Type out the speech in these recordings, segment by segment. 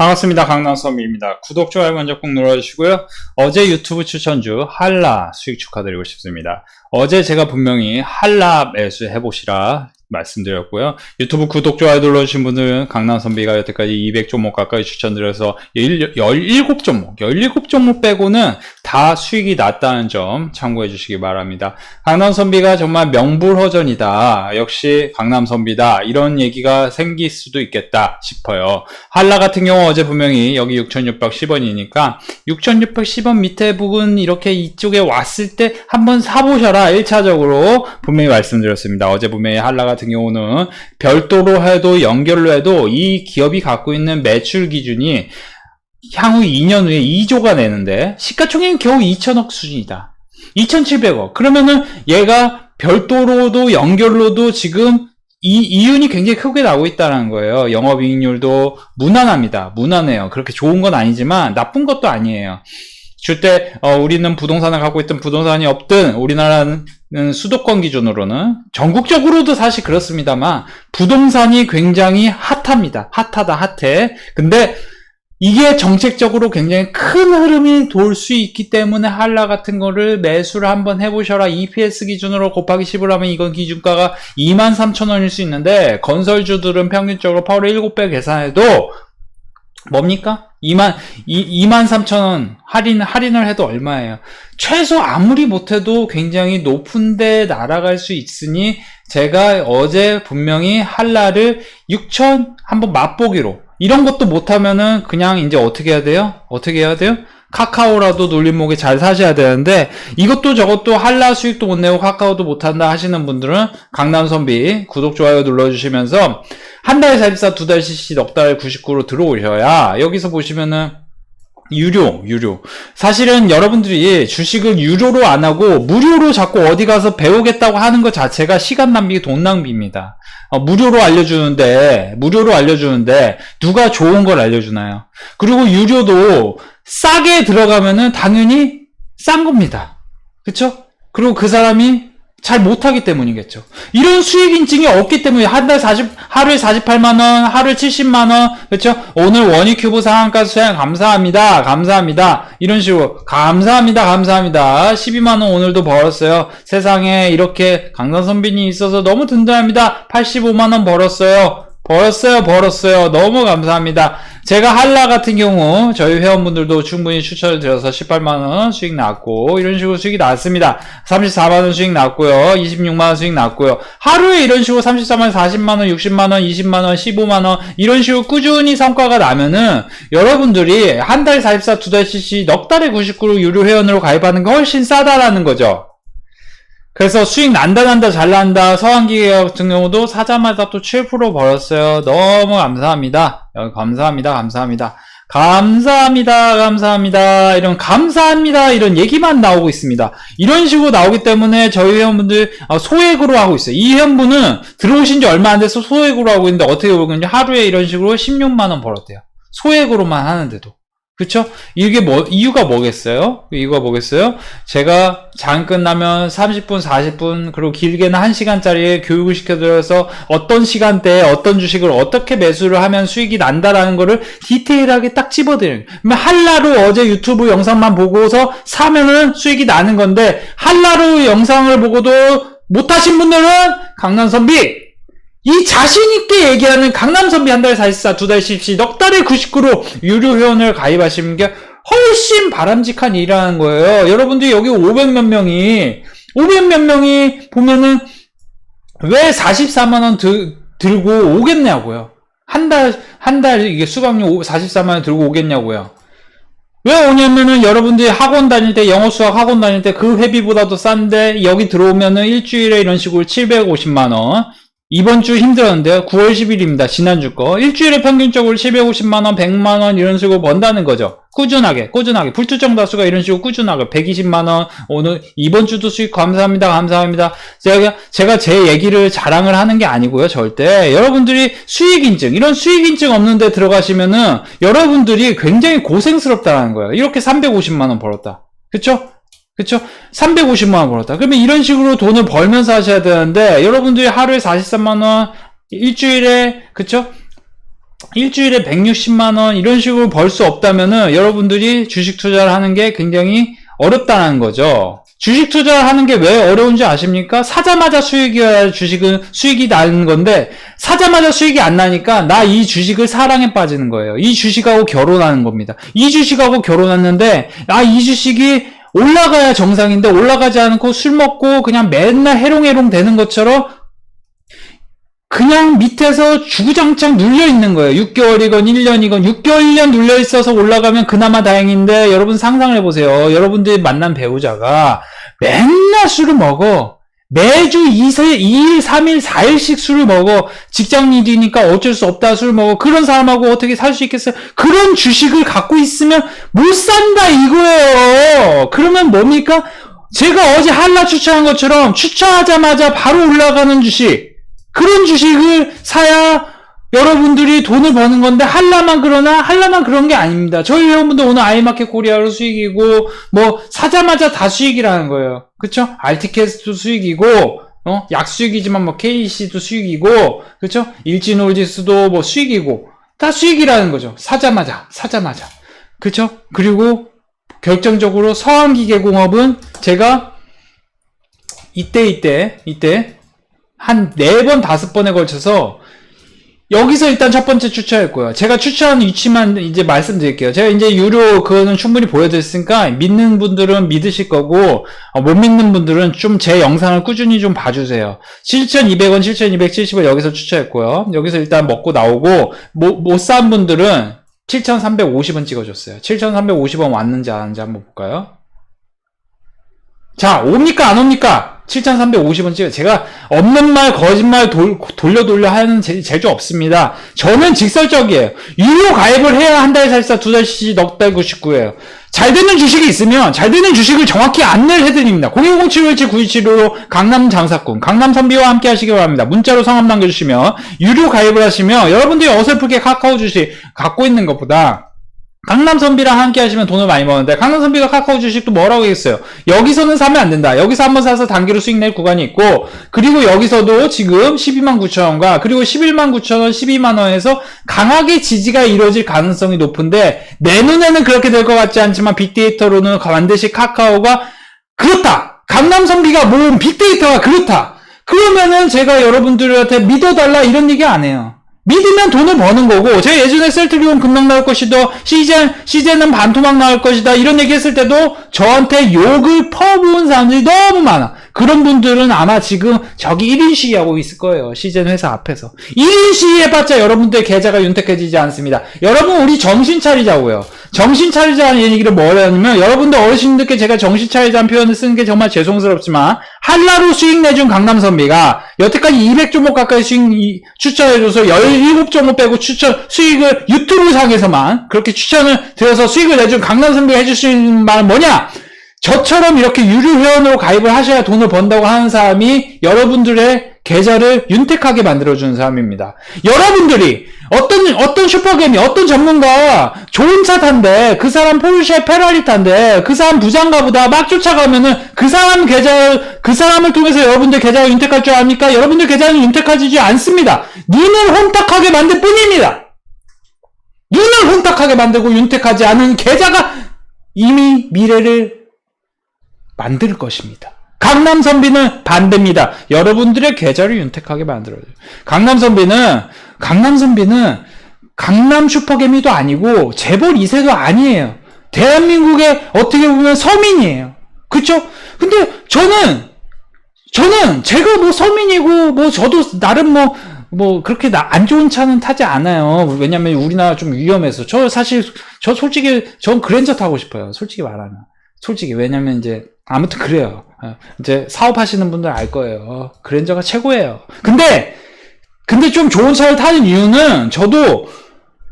반갑습니다. 강남선미입니다. 구독, 좋아요 먼저 꼭 눌러주시고요. 어제 유튜브 추천주 한라 수익 축하드리고 싶습니다. 어제 제가 분명히 한라 매수 해보시라 말씀드렸고요. 유튜브 구독, 좋아요 눌러주신 분들은 강남 선비가 여태까지 200종목 가까이 추천드려서 17종목, 17종목 빼고는 다 수익이 났다는 점 참고해 주시기 바랍니다. 강남 선비가 정말 명불허전이다. 역시 강남 선비다. 이런 얘기가 생길 수도 있겠다 싶어요. 한라 같은 경우 어제 분명히 여기 6610원이니까 6610원 밑에 부분 이렇게 이쪽에 왔을 때 한번 사보셔라. 1차적으로 분명히 말씀드렸습니다. 어제 분명히 한라 같은 경우는 별도로 해도 연결로 해도 이 기업이 갖고 있는 매출 기준이 향후 2년 후에 2조가 내는데 시가총액은 겨우 2천억 수준이다. 2,700억. 그러면은 얘가 별도로도 연결로도 지금 이 이윤이 굉장히 크게 나오고 있다는 거예요. 영업이익률도 무난합니다. 무난해요. 그렇게 좋은 건 아니지만 나쁜 것도 아니에요. 줄때 어, 우리는 부동산을 갖고 있던 부동산이 없든 우리나라는 수도권 기준으로는 전국적으로도 사실 그렇습니다만 부동산이 굉장히 핫합니다. 핫하다 핫해. 근데 이게 정책적으로 굉장히 큰 흐름이 돌 수 있기 때문에 한라 같은 거를 매수를 한번 해보셔라. EPS 기준으로 곱하기 10을 하면 이건 기준가가 23,000원일 수 있는데 건설주들은 평균적으로 8월 7배 계산해도 뭡니까? 2만, 2, 2만 3천 원 할인, 할인을 해도 얼마예요? 최소 아무리 못해도 굉장히 높은데 날아갈 수 있으니 제가 어제 분명히 한라를 6천 한번 맛보기로 이런 것도 못하면은 그냥 이제 어떻게 해야 돼요? 어떻게 해야 돼요? 카카오라도 놀림목에 잘 사셔야 되는데 이것도 저것도 한라 수익도 못 내고 카카오도 못한다 하시는 분들은 강남선비 구독 좋아요 눌러주시면서 한 달 44, 두달 CC, 넉달 99로 들어오셔야 여기서 보시면은 유료, 유료. 사실은 여러분들이 주식을 유료로 안 하고 무료로 자꾸 어디 가서 배우겠다고 하는 것 자체가 시간 낭비, 돈 낭비입니다. 어, 무료로 알려주는데, 무료로 알려주는데, 누가 좋은 걸 알려주나요? 그리고 유료도 싸게 들어가면은 당연히 싼 겁니다. 그쵸? 그리고 그 사람이 잘 못하기 때문이겠죠. 이런 수익 인증이 없기 때문에 한 달 40, 하루에 48만원, 하루에 70만원, 그렇죠? 오늘 원익 큐브 상한가 수행 감사합니다. 감사합니다. 이런 식으로, 감사합니다. 감사합니다. 12만원 오늘도 벌었어요. 세상에 이렇게 강산 선비님 있어서 너무 든든합니다. 85만원 벌었어요. 벌었어요, 벌었어요. 너무 감사합니다. 제가 한라 같은 경우 저희 회원분들도 충분히 추천을 드려서 18만원 수익 났고 이런 식으로 수익이 났습니다. 34만원 수익 났고요. 26만원 수익 났고요. 하루에 이런 식으로 34만원, 40만원, 60만원, 20만원, 15만원 이런 식으로 꾸준히 성과가 나면은 여러분들이 한 달 44, 두달 CC, 넉 달에 99로 유료 회원으로 가입하는 게 훨씬 싸다라는 거죠. 그래서 수익 난다 난다 잘 난다 서한기 같은 경우도 사자마자 또 7% 벌었어요. 너무 감사합니다. 감사합니다. 감사합니다. 감사합니다. 감사합니다. 이런 감사합니다. 이런 얘기만 나오고 있습니다. 이런 식으로 나오기 때문에 저희 회원분들 아, 소액으로 하고 있어요. 이 회원분은 들어오신 지 얼마 안 돼서 소액으로 하고 있는데 어떻게 보면 하루에 이런 식으로 16만 원 벌었대요. 소액으로만 하는데도. 그쵸? 이게 뭐, 이유가 뭐겠어요? 이유가 뭐겠어요? 제가 장 끝나면 30분, 40분, 그리고 길게는 1시간짜리 교육을 시켜드려서 어떤 시간대에 어떤 주식을 어떻게 매수를 하면 수익이 난다라는 거를 디테일하게 딱 집어드려요. 한라로 어제 유튜브 영상만 보고서 사면은 수익이 나는 건데, 한라로 영상을 보고도 못하신 분들은 강남선비! 이 자신있게 얘기하는 강남선비 한 달 44, 두 달 10시, 넉 달에 99로 유료 회원을 가입하시는 게 훨씬 바람직한 일이라는 거예요. 여러분들이 여기 500몇 명이, 500몇 명이 보면은 왜 44만원 들고 오겠냐고요. 한 달, 한 달 이게 수강료 44만원 들고 오겠냐고요. 왜 오냐면은 여러분들이 학원 다닐 때 영어 수학 학원 다닐 때 그 회비보다도 싼데 여기 들어오면은 일주일에 이런 식으로 750만 원 이번 주 힘들었는데요. 9월 10일입니다. 지난주 거. 일주일에 평균적으로 750만원, 100만원 이런 식으로 번다는 거죠. 꾸준하게, 꾸준하게. 불투정 다수가 이런 식으로 꾸준하게. 120만원, 오늘, 이번 주도 수익 감사합니다. 감사합니다. 제가, 제가 제 얘기를 자랑을 하는 게 아니고요. 절대. 여러분들이 수익 인증, 이런 수익 인증 없는데 들어가시면은 여러분들이 굉장히 고생스럽다는 거예요. 이렇게 350만원 벌었다. 그쵸? 그쵸? 350만 원 벌었다. 그러면 이런 식으로 돈을 벌면서 하셔야 되는데, 여러분들이 하루에 43만 원, 일주일에, 그쵸? 일주일에 160만 원 이런 식으로 벌 수 없다면은 여러분들이 주식 투자를 하는 게 굉장히 어렵다는 거죠. 주식 투자를 하는 게 왜 어려운지 아십니까? 사자마자 수익이어야 주식은 수익이 나는 건데 사자마자 수익이 안 나니까 나 이 주식을 사랑에 빠지는 거예요. 이 주식하고 결혼하는 겁니다. 이 주식하고 결혼했는데 나 이 주식이 올라가야 정상인데 올라가지 않고 술 먹고 그냥 맨날 해롱해롱 되는 것처럼 그냥 밑에서 주구장창 눌려 있는 거예요. 6개월이건 1년이건 6개월 1년 눌려 있어서 올라가면 그나마 다행인데 여러분 상상을 해보세요. 여러분들이 만난 배우자가 맨날 술을 먹어. 매주 2세, 2일, 3일, 4일씩 술을 먹어. 직장인이니까 어쩔 수 없다 술 먹어. 그런 사람하고 어떻게 살 수 있겠어요? 그런 주식을 갖고 있으면 못 산다 이거예요. 그러면 뭡니까? 제가 어제 한라 추천한 것처럼 추천하자마자 바로 올라가는 주식. 그런 주식을 사야 여러분들이 돈을 버는 건데 한라만 그러나 한라만 그런 게 아닙니다. 저희 회원분들 오늘 아이마켓 코리아로 수익이고 뭐 사자마자 다 수익이라는 거예요. 그쵸? 알티캐스트도 수익이고 어? 약수익이지만 뭐 KC도 수익이고 그쵸? 일진올지수도 뭐 수익이고 다 수익이라는 거죠. 사자마자 사자마자 그쵸? 그리고 결정적으로 서한기계공업은 제가 이때 이때 이때 한 네 번 다섯 번에 걸쳐서 여기서 일단 첫 번째 추천했고요. 제가 추천한 위치만 이제 말씀드릴게요. 제가 이제 유료 그거는 충분히 보여드렸으니까 믿는 분들은 믿으실 거고 어, 못 믿는 분들은 좀 제 영상을 꾸준히 좀 봐주세요. 7,200원, 7,270원 여기서 추천했고요. 여기서 일단 먹고 나오고 못산 분들은 7,350원 찍어줬어요. 7,350원 왔는지 안 왔는지 한번 볼까요? 자, 옵니까 안 옵니까? 7,350원 찍어. 제가 없는 말, 거짓말 돌, 돌려 돌려 하는 제, 재주 없습니다. 저는 직설적이에요. 유료 가입을 해야 한 달 살사 두 달씩 넉달 99예요. 잘 되는 주식이 있으면 잘 되는 주식을 정확히 안내를 해드립니다. 010-717-9275로 강남 장사꾼, 강남 선비와 함께 하시기 바랍니다. 문자로 성함 남겨주시면 유료 가입을 하시면 여러분들이 어설프게 카카오 주식 갖고 있는 것보다 강남 선비랑 함께 하시면 돈을 많이 버는데 강남 선비가 카카오 주식도 뭐라고 했어요? 여기서는 사면 안 된다. 여기서 한번 사서 단기로 수익 낼 구간이 있고 그리고 여기서도 지금 12만 9천 원과 그리고 11만 9천 원, 12만 원에서 강하게 지지가 이루어질 가능성이 높은데 내 눈에는 그렇게 될 것 같지 않지만 빅데이터로는 반드시 카카오가 그렇다. 강남 선비가 모은 빅데이터가 그렇다. 그러면은 제가 여러분들한테 믿어달라 이런 얘기 안 해요. 믿으면 돈을 버는 거고 제가 예전에 셀트리온 급락 나올 것이다 시젠 시젠은 반토막 나올 것이다 이런 얘기 했을 때도 저한테 욕을 퍼부은 사람들이 너무 많아 그런 분들은 아마 지금 저기 1인 시위하고 있을 거예요. 시젠 회사 앞에서. 1인 시위해봤자 여러분들 계좌가 윤택해지지 않습니다. 여러분 우리 정신 차리자고요. 정신 차리자는 얘기를 뭐라냐면 여러분들 어르신들께 제가 정신 차리자는 표현을 쓰는 게 정말 죄송스럽지만 한라로 수익 내준 강남선비가 여태까지 200종목 가까이 수익 추천해줘서 17종목 빼고 추천 수익을 유튜브 상에서만 그렇게 추천을 드려서 수익을 내준 강남선비가 해줄 수 있는 말은 뭐냐? 저처럼 이렇게 유료 회원으로 가입을 하셔야 돈을 번다고 하는 사람이 여러분들의 계좌를 윤택하게 만들어주는 사람입니다. 여러분들이 어떤 어떤 슈퍼게임이 어떤 전문가가 좋은 차 탄데 그 사람 포르쉐 페라리 탄데 그 사람 부장가 보다 막 쫓아가면은 그 사람 계좌 그 사람을 통해서 여러분들 계좌가 윤택할 줄 압니까? 여러분들 계좌는 윤택하지 않습니다. 눈을 혼탁하게 만들 뿐입니다. 눈을 혼탁하게 만들고 윤택하지 않은 계좌가 이미 미래를 만들 것입니다. 강남 선비는 반대입니다. 여러분들의 계좌를 윤택하게 만들어요. 강남 선비는 강남 선비는 강남 슈퍼개미도 아니고 재벌 2세도 아니에요. 대한민국의 어떻게 보면 서민이에요. 그쵸? 근데 저는 저는 제가 뭐 서민이고 뭐 저도 나름 뭐뭐 그렇게 나, 안 좋은 차는 타지 않아요. 왜냐면 우리나라 좀 위험해서. 저 사실 저 솔직히 전 그랜저 타고 싶어요. 솔직히 말하면. 솔직히 왜냐면 이제 아무튼 그래요. 어, 이제 사업하시는 분들 알 거예요. 그랜저가 최고예요. 근데 근데 좀 좋은 차를 타는 이유는 저도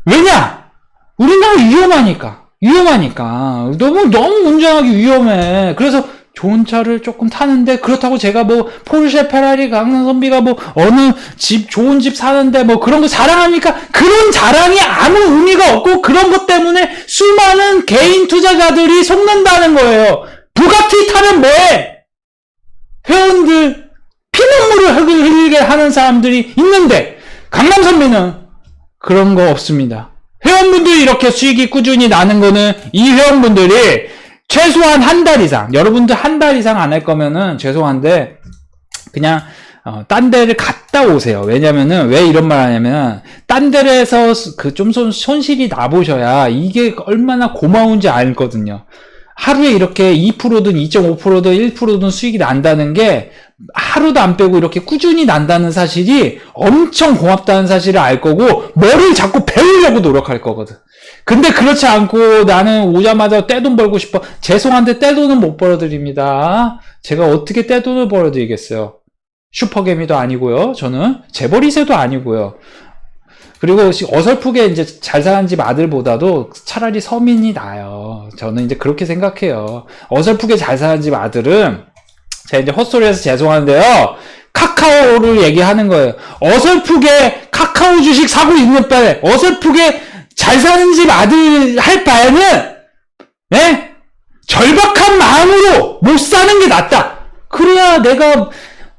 왜냐 우리나라 위험하니까 위험하니까 너무 너무 운전하기 위험해. 그래서 좋은 차를 조금 타는데 그렇다고 제가 뭐 포르쉐, 페라리, 강남 선비가 뭐 어느 집 좋은 집 사는데 뭐 그런 거 자랑합니까? 그런 자랑이 아무 의미가 없고 그런 것 때문에 수많은 개인 투자자들이 속는다는 거예요. 부가티 타면 뭐해? 회원들 피눈물을 흘리게 하는 사람들이 있는데 강남 선비는 그런 거 없습니다. 회원분들이 이렇게 수익이 꾸준히 나는 거는 이 회원분들이 최소한 한 달 이상, 여러분들 한 달 이상 안 할 거면은 죄송한데 그냥 어, 딴 데를 갔다 오세요. 왜냐면은 왜 이런 말 하냐면 딴 데에서 그 좀 손실이 나보셔야 이게 얼마나 고마운지 알거든요. 하루에 이렇게 2%든 2.5%든 1%든 수익이 난다는 게 하루도 안 빼고 이렇게 꾸준히 난다는 사실이 엄청 고맙다는 사실을 알 거고 뭐를 자꾸 배우려고 노력할 거거든. 근데 그렇지 않고 나는 오자마자 떼돈 벌고 싶어. 죄송한데 떼돈은 못 벌어드립니다. 제가 어떻게 떼돈을 벌어드리겠어요. 슈퍼개미도 아니고요. 저는 재벌이세도 아니고요. 그리고 어설프게 이제 잘 사는 집 아들보다도 차라리 서민이 나아요. 저는 이제 그렇게 생각해요. 어설프게 잘 사는 집 아들은 제가 이제 헛소리해서 죄송한데요. 카카오를 얘기하는 거예요. 어설프게 카카오 주식 사고 있는 바에 어설프게 잘 사는 집 아들 할 바에는 네? 절박한 마음으로 못 사는 게 낫다. 그래야 내가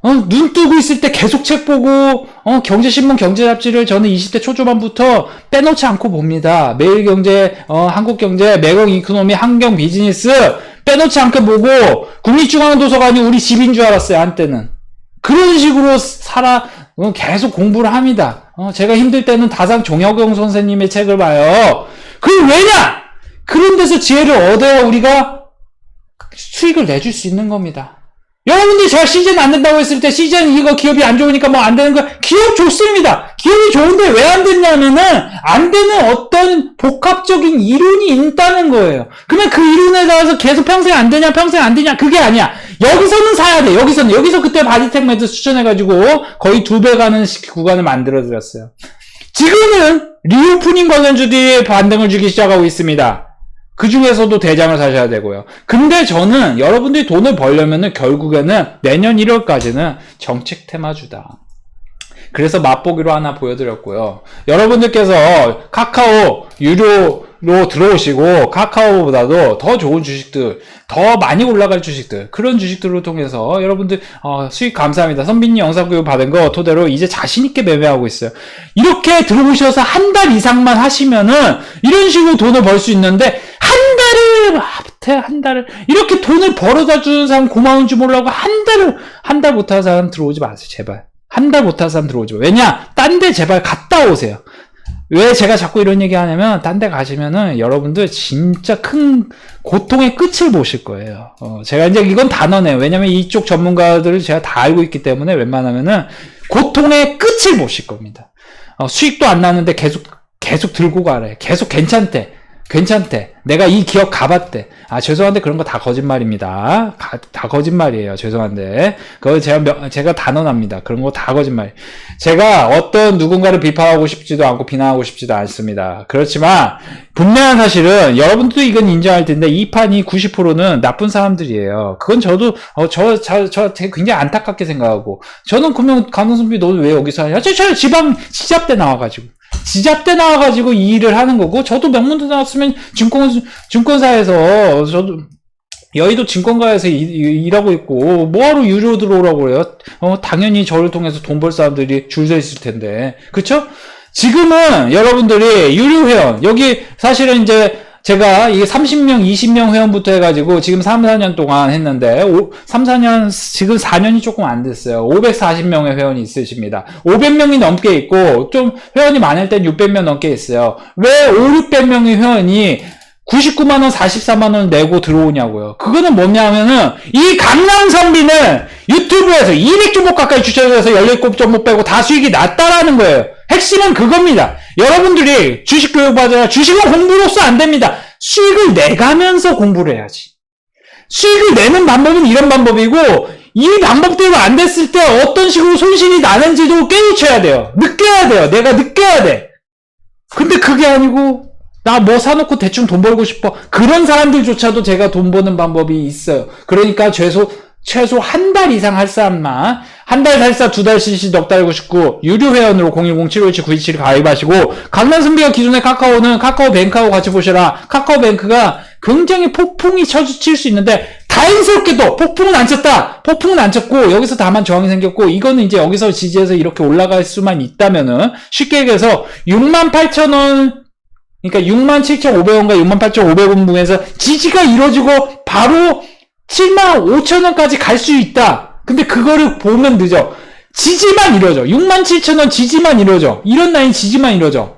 어, 눈 뜨고 있을 때 계속 책 보고, 어, 경제신문 경제잡지를 저는 20대 초중반부터 빼놓지 않고 봅니다. 매일경제, 어, 한국경제, 매경 이코노미, 한경 비즈니스 빼놓지 않게 보고, 국립중앙도서관이 우리 집인 줄 알았어요, 한때는. 그런 식으로 살아, 어, 계속 공부를 합니다. 어, 제가 힘들 때는 다상 종혁영 선생님의 책을 봐요. 그 왜냐? 그런 데서 지혜를 얻어야 우리가 수익을 내줄 수 있는 겁니다. 여러분들이 제가 시즌 안 된다고 했을 때 시즌 이거 기업이 안 좋으니까 뭐 안 되는 거 기업 좋습니다. 기업이 좋은데 왜 안 됐냐면은 안 되는 어떤 복합적인 이론이 있다는 거예요. 그러면 그 이론에 따라서 계속 평생 안 되냐 평생 안 되냐 그게 아니야. 여기서는 사야 돼. 여기서는 여기서 그때 바디텍 매드 추천해가지고 거의 두 배 가는 구간을 만들어 드렸어요. 지금은 리오프닝 관련주들이 반등을 주기 시작하고 있습니다. 그 중에서도 대장을 사셔야 되고요. 근데 저는 여러분들이 돈을 벌려면은 결국에는 내년 1월까지는 정책 테마주다. 그래서 맛보기로 하나 보여드렸고요. 여러분들께서 카카오 유료로 들어오시고 카카오보다도 더 좋은 주식들, 더 많이 올라갈 주식들 그런 주식들을 통해서 여러분들 어, 수익 감사합니다. 선빈님 영상 교육 받은 거 토대로 이제 자신 있게 매매하고 있어요. 이렇게 들어오셔서 한 달 이상만 하시면은 이런 식으로 돈을 벌 수 있는데 한 달을 앞에 한 달을 이렇게 돈을 벌어다 주는 사람 고마운 줄 몰라고 한 달을 한 달 못하는 사람 들어오지 마세요 제발. 한 달 못하는 사람 들어오지 마. 왜냐? 딴 데 제발 갔다 오세요. 왜 제가 자꾸 이런 얘기 하냐면 딴 데 가시면은 여러분들 진짜 큰 고통의 끝을 보실 거예요. 어, 제가 이제 이건 단언해요. 왜냐면 이쪽 전문가들을 제가 다 알고 있기 때문에 웬만하면은 고통의 끝을 보실 겁니다. 어, 수익도 안 나는데 계속 계속 들고 가래. 계속 괜찮대 괜찮대. 내가 이 기업 가봤대. 아, 죄송한데 그런 거 다 거짓말입니다. 가, 다 거짓말이에요. 죄송한데. 그거 제가, 제가 단언합니다. 그런 거 다 거짓말. 제가 어떤 누군가를 비판하고 싶지도 않고 비난하고 싶지도 않습니다. 그렇지만, 분명한 사실은 여러분들도 이건 인정할 텐데, 이 판이 90%는 나쁜 사람들이에요. 그건 저도, 어, 저, 저, 저 되게 굉장히 안타깝게 생각하고, 저는 그러면 강동선비 너는 왜 여기서 하냐? 저, 저 지방 시잡대 나와가지고. 지잡대 나와가지고 이 일을 하는 거고 저도 명문대 나왔으면 증권 증권사에서 저도 여의도 증권가에서 일, 하고 있고 뭐하러 유료 들어오라고 그래요? 어 당연히 저를 통해서 돈 벌 사람들이 줄 서 있을 텐데 그쵸? 지금은 여러분들이 유료 회원 여기 사실은 이제 제가 이게 30명, 20명 회원부터 해가지고 지금 3, 4년 동안 했는데 5, 3, 4년, 지금 4년이 조금 안 됐어요. 540명의 회원이 있으십니다. 500명이 넘게 있고 좀 회원이 많을 땐 600명 넘게 있어요. 왜 5, 600명의 회원이 99만원, 44만원 내고 들어오냐고요. 그거는 뭐냐면은, 이 강남선비는 유튜브에서 200주목 가까이 추천해서 17.5 빼고 다 수익이 났다라는 거예요. 핵심은 그겁니다. 여러분들이 주식 교육 받아야 주식은 공부로서 안 됩니다. 수익을 내가면서 공부를 해야지. 수익을 내는 방법은 이런 방법이고 이 방법대로 안 됐을 때 어떤 식으로 손실이 나는지도 깨우쳐야 돼요. 느껴야 돼요. 내가 느껴야 돼. 근데 그게 아니고 나 뭐 사놓고 대충 돈 벌고 싶어. 그런 사람들조차도 제가 돈 버는 방법이 있어요. 그러니까 최소 최소 한 달 이상 할 사람만 한 달 살사 두달 CC 넉 달고 싶고 유료 회원으로 010-757-927 가입하시고 강남 선비가 기존의 카카오는 카카오 뱅크하고 같이 보셔라 카카오 뱅크가 굉장히 폭풍이 쳐칠 수 있는데 다 자연스럽게 또 폭풍은 안 쳤다. 폭풍은 안 쳤고 여기서 다만 저항이 생겼고 이거는 이제 여기서 지지해서 이렇게 올라갈 수만 있다면은 쉽게 얘기해서 68,000원 그러니까 67,500원과 68,500원 부에서 지지가 이루어지고 바로 75,000원까지 갈 수 있다. 근데 그거를 보면 늦어. 지지만 이루어져. 67,000원 지지만 이루어져. 이런 라인 지지만 이루어져.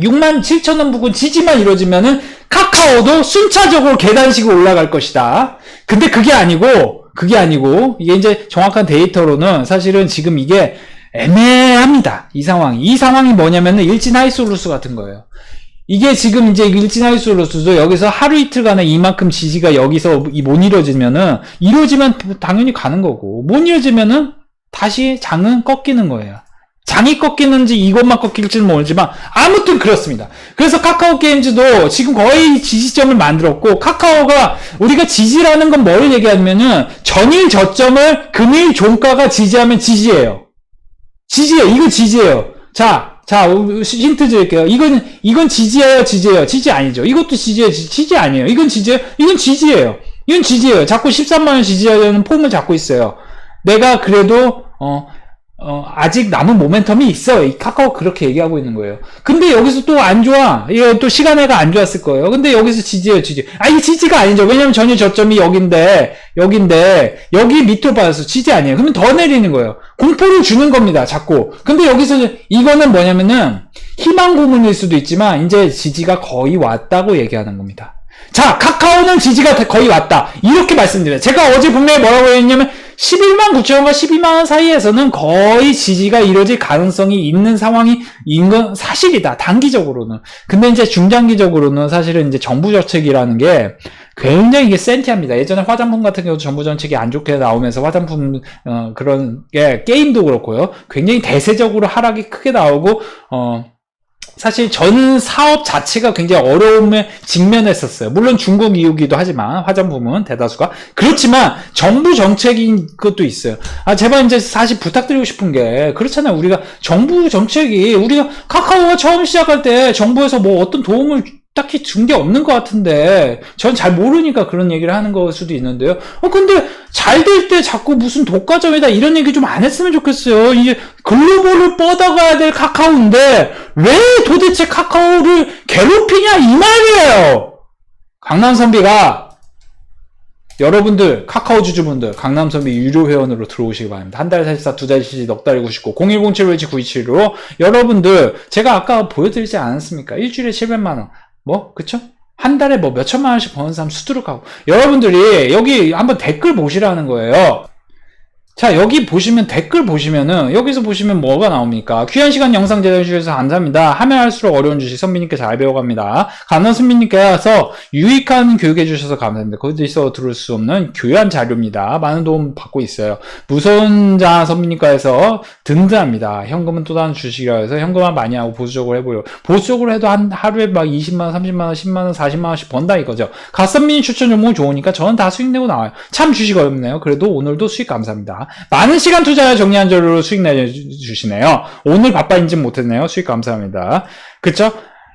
67,000원 부근 지지만 이루어지면은 카카오도 순차적으로 계단식으로 올라갈 것이다. 근데 그게 아니고, 그게 아니고, 이게 이제 정확한 데이터로는 사실은 지금 이게 애매합니다. 이 상황이. 이 상황이 뭐냐면은 일진 하이솔루스 같은 거예요. 이게 지금 이제 일진 하이솔루스도 여기서 하루 이틀간에 이만큼 지지가 여기서 이못 이루어지면은, 이루어지면 당연히 가는 거고, 못 이루어지면은 다시 장은 꺾이는 거예요. 장이 꺾이는지 이것만 꺾일지는 모르지만 아무튼 그렇습니다. 그래서 카카오 게임즈도 지금 거의 지지점을 만들었고 카카오가 우리가 지지라는 건뭘 얘기하냐면은 전일 저점을 금일 종가가 지지하면 지지예요. 지지예요. 이거 지지예요. 자, 자 힌트 드릴게요. 이건 이건 지지예요, 지지예요. 지지 아니죠. 이것도 지지예요, 지- 지지 아니에요. 이건 지지예요. 이건 지지예요. 이건 지지예요. 자꾸 13만 원 지지하려는 폼을 잡고 있어요. 내가 그래도 어, 어, 아직 남은 모멘텀이 있어. 이 카카오 그렇게 얘기하고 있는 거예요. 근데 여기서 또 안 좋아. 이거 또 시간에가 안 좋았을 거예요. 근데 여기서 지지예요, 지지. 아, 이게 지지가 아니죠. 왜냐면 전혀 저점이 여긴데, 여긴데, 여기 밑으로 빠져서 지지 아니에요. 그러면 더 내리는 거예요. 공포를 주는 겁니다, 자꾸. 근데 여기서 이거는 뭐냐면은, 희망 고문일 수도 있지만, 이제 지지가 거의 왔다고 얘기하는 겁니다. 자, 카카오는 지지가 거의 왔다. 이렇게 말씀드려요. 제가 어제 분명히 뭐라고 했냐면, 11만 9천원과 12만 원 사이에서는 거의 지지가 이루어질 가능성이 있는 상황이 인건 사실이다. 단기적으로는. 근데 이제 중장기적으로는 사실은 이제 정부 정책이라는 게 굉장히 이게 센티합니다. 예전에 화장품 같은 경우도 정부 정책이 안 좋게 나오면서 화장품, 어, 그런 게 게임도 그렇고요. 굉장히 대세적으로 하락이 크게 나오고, 어, 사실 전 사업 자체가 굉장히 어려움에 직면했었어요. 물론 중국 이후기도 하지만 화장품은 대다수가 그렇지만 정부 정책인 것도 있어요. 아 제발 이제 사실 부탁드리고 싶은 게 그렇잖아요. 우리가 정부 정책이 우리가 카카오가 처음 시작할 때 정부에서 뭐 어떤 도움을 딱히 준 게 없는 것 같은데 전 잘 모르니까 그런 얘기를 하는 걸 수도 있는데요. 어 근데 잘 될 때 자꾸 무슨 독과점이다 이런 얘기 좀 안 했으면 좋겠어요. 이게 글로벌을 뻗어가야 될 카카오인데 왜 도대체 카카오를 괴롭히냐 이 말이에요. 강남선비가 여러분들 카카오 주주분들 강남선비 유료 회원으로 들어오시기 바랍니다. 한 달에 44, 두 달에 74, 넉 달에 99, 0107-927로 여러분들 제가 아까 보여드리지 않았습니까? 일주일에 700만 원. 뭐 그쵸? 한 달에 뭐 몇천만 원씩 버는 사람 수두룩하고 여러분들이 여기 한번 댓글 보시라는 거예요. 자 여기 보시면 댓글 보시면은 여기서 보시면 뭐가 나옵니까? 귀한 시간 영상 제작해 주셔서 감사합니다. 하면 할수록 어려운 주식 선비님께 잘 배워갑니다. 강남 선비님께서 유익한 교육해 주셔서 감사합니다. 거기서 들을 수 없는 교양 자료입니다. 많은 도움 받고 있어요. 무서운 자 선비님과에서 든든합니다. 현금은 또 다른 주식이라 해서 현금화 많이 하고 보수적으로 해보려. 보수적으로 해도 한 하루에 막 20만원, 30만원, 10만원, 40만원씩 번다 이거죠. 갓선민이 추천 종목 좋으니까 저는 다 수익 내고 나와요. 참 주식 어렵네요. 그래도 오늘도 수익 감사합니다. 많은 시간 투자에 정리한 저로 수익 내주시네요. 오늘 바빠 인증 못했네요. 수익 감사합니다. 그쵸?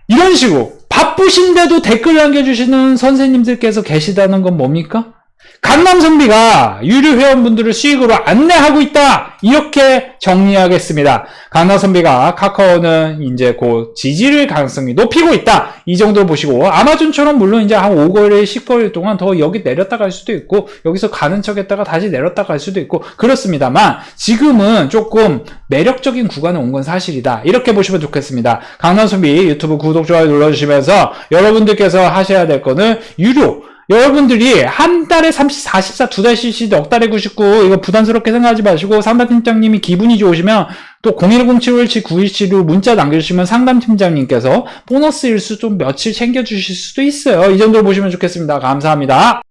이런 식으로 바쁘신데도 댓글 남겨주시는 선생님들께서 계시다는 건 뭡니까? 강남선비가 유료 회원분들을 수익으로 안내하고 있다! 이렇게 정리하겠습니다. 강남선비가 카카오는 이제 곧 지지를 가능성이 높이고 있다! 이 정도 보시고, 아마존처럼 물론 이제 한 5거래, 10거래 동안 더 여기 내렸다 갈 수도 있고, 여기서 가는 척 했다가 다시 내렸다 갈 수도 있고, 그렇습니다만, 지금은 조금 매력적인 구간에 온 건 사실이다. 이렇게 보시면 좋겠습니다. 강남선비 유튜브 구독, 좋아요 눌러주시면서 여러분들께서 하셔야 될 거는 유료, 여러분들이 한 달에 30, 44, 두 달씩 씩, 넉 달에 99, 이거 부담스럽게 생각하지 마시고, 상담팀장님이 기분이 좋으시면, 또 010-7517-9176 문자 남겨주시면 상담팀장님께서 보너스 일수 좀 며칠 챙겨주실 수도 있어요. 이 정도로 보시면 좋겠습니다. 감사합니다.